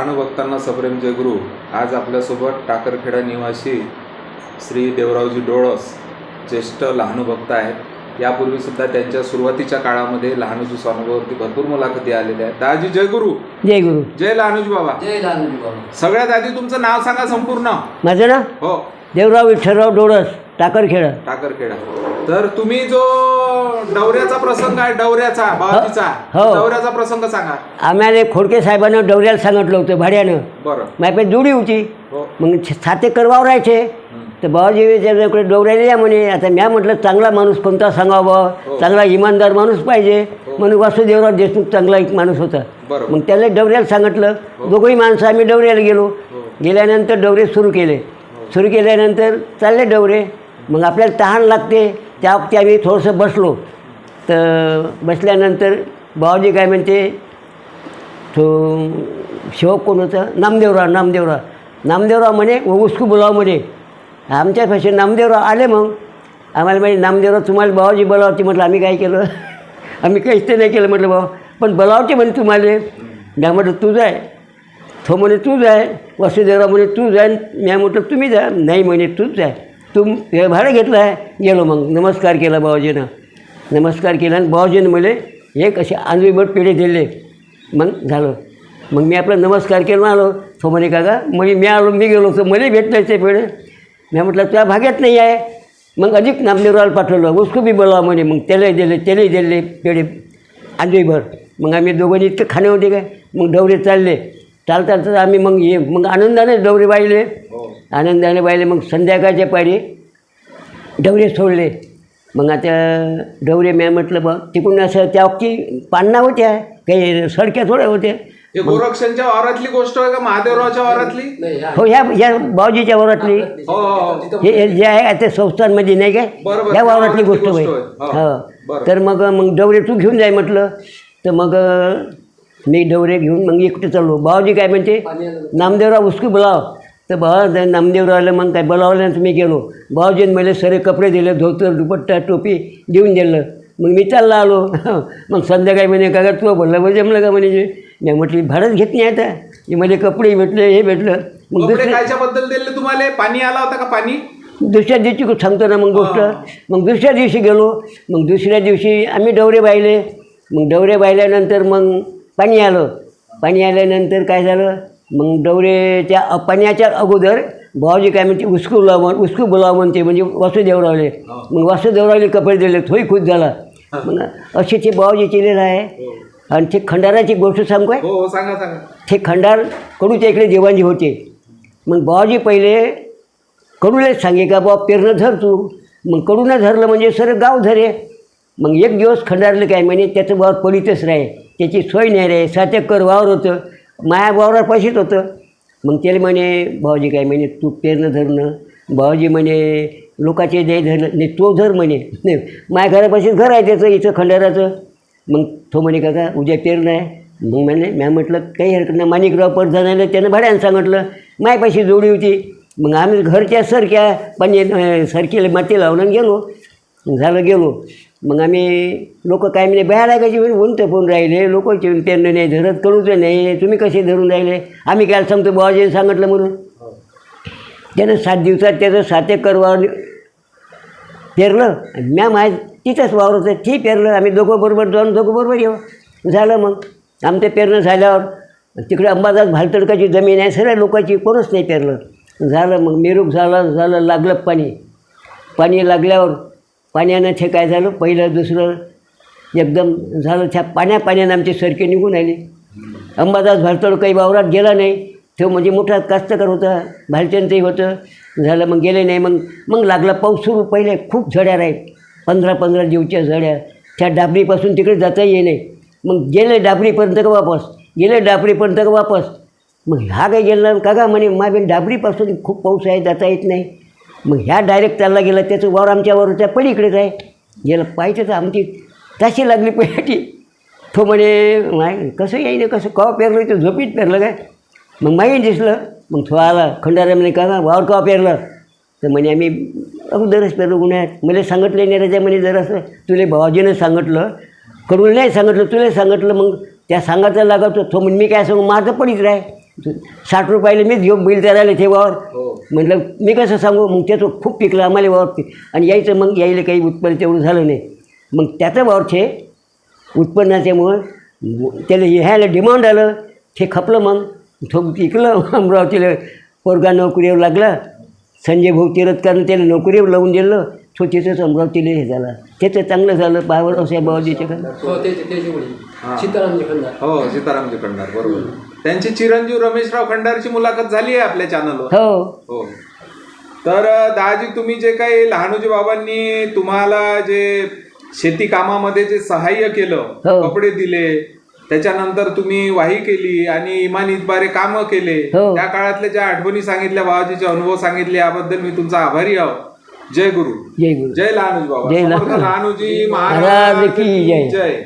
सर्व लहान भक्तांना सप्रेम जयगुरु आज आपल्यासोबत टाकरखेडा निवासी श्री देवरावजी डोळस ज्येष्ठ लहानू भक्त आहेत. यापूर्वी सुद्धा त्यांच्या सुरुवातीच्या काळामध्ये लहानूजी स्वानुभवावरती भरपूर मुलाखती आलेल्या आहेत. दादाजी जय गुरु. जय गुरु. जय लहानूजी बाबा. जय लहानजी बाबा. सगळ्यात आधी तुमचं नाव सांगा संपूर्ण. माझं ना हो. देवराव विठ्ठलराव डोळस टाकरखेडा. टाकरखेडा. तर तुम्ही जो डवऱ्याचा प्रसंग आहे डवऱ्याचा बाबाजीचा हो. डवऱ्याचा प्रसंग सांगा. आम्हाला खोडके साहेबांना डवऱ्याला सांगितलं होतं भाड्यानं. बरं. माझ्याकडे जोडी होती. हो. मग साते करवावर राहायचे. हं. तर बाबाजी त्याच्याकडे डवऱ्याला या म्हणे. आता म्या म्हटलं चांगला माणूस कोणता सांगावा हो. बा चांगला इमानदार माणूस पाहिजे. म्हणून वासुदेवराव देशमुख चांगला एक माणूस होता. मग त्याला डवऱ्याला सांगितलं. दोघंही माणसं आम्ही डवऱ्याला गेलो. हो. गेल्यानंतर डवरे सुरू केले. सुरू केल्यानंतर चालले डवरे. मग आपल्याला तहान लागते. त्या त्यावेळी आम्ही थोडंसं बसलो. तर बसल्यानंतर बाबाजी काय म्हणते तो शेवक कोण होतं? नामदेवराव नामदेवराव. नामदेवराव म्हणे व उसकू बोलाव म्हणे. आमच्या पैसे नामदेवराव आले मग. आम्हाला म्हणजे नामदेवराव तुम्हाला बाबाजी बोलावते म्हटलं आम्ही काय केलं? आम्ही काहीच ते नाही केलं म्हटलं बाबा पण बोलावते म्हणे तुम्हाला. म्या म्हटलं तू जाय. तो म्हणे तू जाय. वसुदेवराव म्हणे तू जाय. म्या म्हटलं तुम्ही जा. नाही म्हणे तूच जाय. तू हे भाडं घेतलं आहे? गेलो मग. नमस्कार केला बाबाजीनं नमस्कार केला आणि बाबाजीनं मला एक असे आंजवीभर पेढे दिले. मग झालं. मग मी आपला नमस्कार केला आलो. तो म्हणे काका म्हणजे मी आलो मी गेलो तर मला भेटलं ते पेढे. मी म्हटलं तुझ्या भाग्यात नाही आहे. मग अधिक नामदेवराला पाठवलं. उसको बी बोलावं म्हणे. मग त्यालाही दिले त्यालाही दिले पेढे. आंजवीभर मग आम्ही दोघांनी इतकं खाणे होते काय? मग डवरे चालले. चालता चालता आम्ही मग ये मग आनंदाने डवरे बाहिले आनंदाने बाहिले मग संध्याकाळच्या पारी डवरे सोडले. मग आता डवरे म्या म्हटलं बा तिकडून असं त्या वक्ती पान्ना होत्या काही सडक्या थोड्या होत्या. हे गोरक्षांच्या वावरातली गोष्ट आहे का महादेवरावच्या वावरातली? या- हो ह्या ह्या बावजीच्या वावरातली. हो हो हो हे. जे आहे त्या संस्थांमध्ये नाही काय बरोबर, या त्या वावरातली गोष्ट होय. गोष्ट होय. हो. हो. बरं. तर मग मग डवरे तू घेऊन जाय म्हटलं. तर मग मी डवरे घेऊन मग एकटे चाललो. बाबाजी काय म्हणते. नामदेवराव उसकी बोलाव तर बाबा नामदेवरावला मग काय बोलावलं मी गेलो. बाबाजीने मला सरे कपडे दिले धोतर दुपट्टा टोपी देऊन दिलं. मग मी चालला आलो मग संध्याकाळी म्हणे का तू बोलला म्हणजे जमलं का? म्हणे. मी म्हटली भाडंच घेत नाही आता. हे मला कपडे भेटले हे भेटलं. मग कपडे दुसऱ्या कायच्या बद्दल दिले तुम्हाला? पाणी आला होता का पाणी? दुसऱ्या दिवशी सांगतो ना मग गोष्ट. मग दुसऱ्या दिवशी गेलो. मग दुसऱ्या दिवशी आम्ही डवरे बाहिले मग डवरे बाहिल्यानंतर मग पाणी आलं. पाणी आल्यानंतर काय झालं? मग डवरेच्या पाण्याच्या अगोदर भावाजी काय म्हणते उसकू बोलावं म्हण उसकू बोलावं म्हणते. म्हणजे वासुदेवरावले मग वासुदेवरावले कपडे दिले तोही खुश झाला. मग असे ते बाबाजी केलेलं आहे. आणि ते खंडाराची गोष्ट सांगू काय? हो हो सांगा सांगा. ते खंडार कडूच्या इकडे देवांजी होते. मग बाबाजी पहिले कडूलाच सांगे का बाबा पेरणं धर तू. मग कडूनं धरलं म्हणजे सर गाव धरे. मग एक दिवस खंडारलं काय म्हणे त्याचं वावर पडितच राहे. त्याची सोय नाही रे सात एकर वावर होतं. माया वावरात पैसेच होतं. मग त्याला म्हणे भाऊजी काय म्हणे तू पेरणं धरणं भाऊजी म्हणे लोकाचे दे धरलं नाही तो धर म्हणे. नाही माझ्या घरापाशीच घर आहे त्याचं इथं खंडाराचं. मग तो म्हणे काका उद्या पेरणं आहे. मग म्हणे म्या म्हटलं काही हरकत नाही. माणिकराव पडझाण्याला त्यानं भाड्यानं सांगितलं मायापाशी जोडी होती. मग आम्ही घरच्या सरक्या पाणी सरकीला माती लावून गेलो. झालं गेलो. मग आम्ही लोक काय म्हणे बाहेर कशी म्हणून उंट फोन राहिले लोक पेरणं नाही धरत कळूचं नाही तुम्ही कसे धरून राहिले? आम्ही काय सांगतो बाबाजीने सांगितलं म्हणून. त्यानं सात दिवसात त्याचं सात एकर वावर पेरलं. म्या माय तिथंच वावर होतं ती पेरलं. आम्ही दोघं बरोबर जाऊन दोघं बरोबर येऊ. झालं मग. आमचं पेरणं झाल्यावर तिकडे अंबादास भालतडकाची जमीन आहे सगळ्या लोकांची कोणच नाही पेरलं. झालं मग मिरूक झालं झालं लागलं पाणी. पाणी लागल्यावर पाण्यानं ते काय झालं? पहिलं दुसरं एकदम झालं. त्या पाण्या पाण्यानं आमची सरके निघून आले. अंबादास भालतड काही वावरात गेला नाही. तो म्हणजे मोठा कास्तकार होता. भालचंदही होतं. झालं मग गेले नाही. मग मग लागला पाऊस सुरू. पहिले खूप झड्या राहील. पंधरा पंधरा जीवच्या झड्या. त्या डाबरीपासून तिकडे जाता ये नाही मग गेले डाबरीपर्यंत का वापस? गेले डाबरीपर्यंत का वापस? मग ह्या काही गेला? का का म्हणे माझ्या डाबरीपासून खूप पाऊस आहे. जाता येत नाही. मग ह्या डायरेक्ट चालला गेला त्याचं वावर आमच्या वावरच्या पलीकडेच आहे. गेलं पाहिजे तर आमची तशी लागली पहिली तो म्हणे माय कसं येईन कसं कवा पेरलं तर झोपीत पेरलं काय? मग माहीत दिसलं. मग तो आला खंडारा म्हणे का वावर कवा पेरलं? तर म्हणे आम्ही अगोदरच पेरलो गुन्ह्यात मला सांगितलं नाही राजा म्हणे जरासं तुला भावाजीनं सांगितलं. कडून नाही सांगितलं तुला सांगितलं. मग त्या सांगायचं लागतो तो म्हणे मी काय सांगू माझं पडीच राह साठ रुपयाला मीच घेऊन बैल करायला ठेवावर हो. म्हटलं मी कसं सांगू? मग त्याचं खूप पिकलं आम्हाला वावर आणि यायचं मग यायला काही उत्पन्न तेवढं झालं नाही. मग त्याचं वावर ते उत्पन्नाच्यामुळं त्याला ह्याला डिमांड आलं. ते खपलं मग. तो पिकलं. अमरावतीला पोरगा नोकरीवर लागला. संजय भाऊ तिरतकारनं त्याला नोकरीवर लावून दिलं. तो तिथंच अमरावतीला हे झाला. त्याचं चांगलं झालं. पावर असे बाबाजीच्या का? हो सीतारामजी खंडार. हो सीतारामजी खंडार. बरोबर. त्यांची चिरंजीव रमेशराव खंडारची मुलाखत झाली आहे आपल्या चॅनलवर हो हो तर दादाजी तुम्ही जे काही लहानोजी बाबांनी तुम्हाला जे शेती कामामध्ये जे सहाय्य केलं हो. कपडे दिले त्याच्यानंतर तुम्ही वाही केली आणि इमान इतबारे कामं केले हो. त्या काळातल्या ज्या आठवणी सांगितल्या बाबाजीचे अनुभव सांगितले याबद्दल मी तुमचा आभारी आहो जय गुरु जय गुरु जय लहानोजी बाबा जय लहानोजी. महाराज महाराज की जय. जय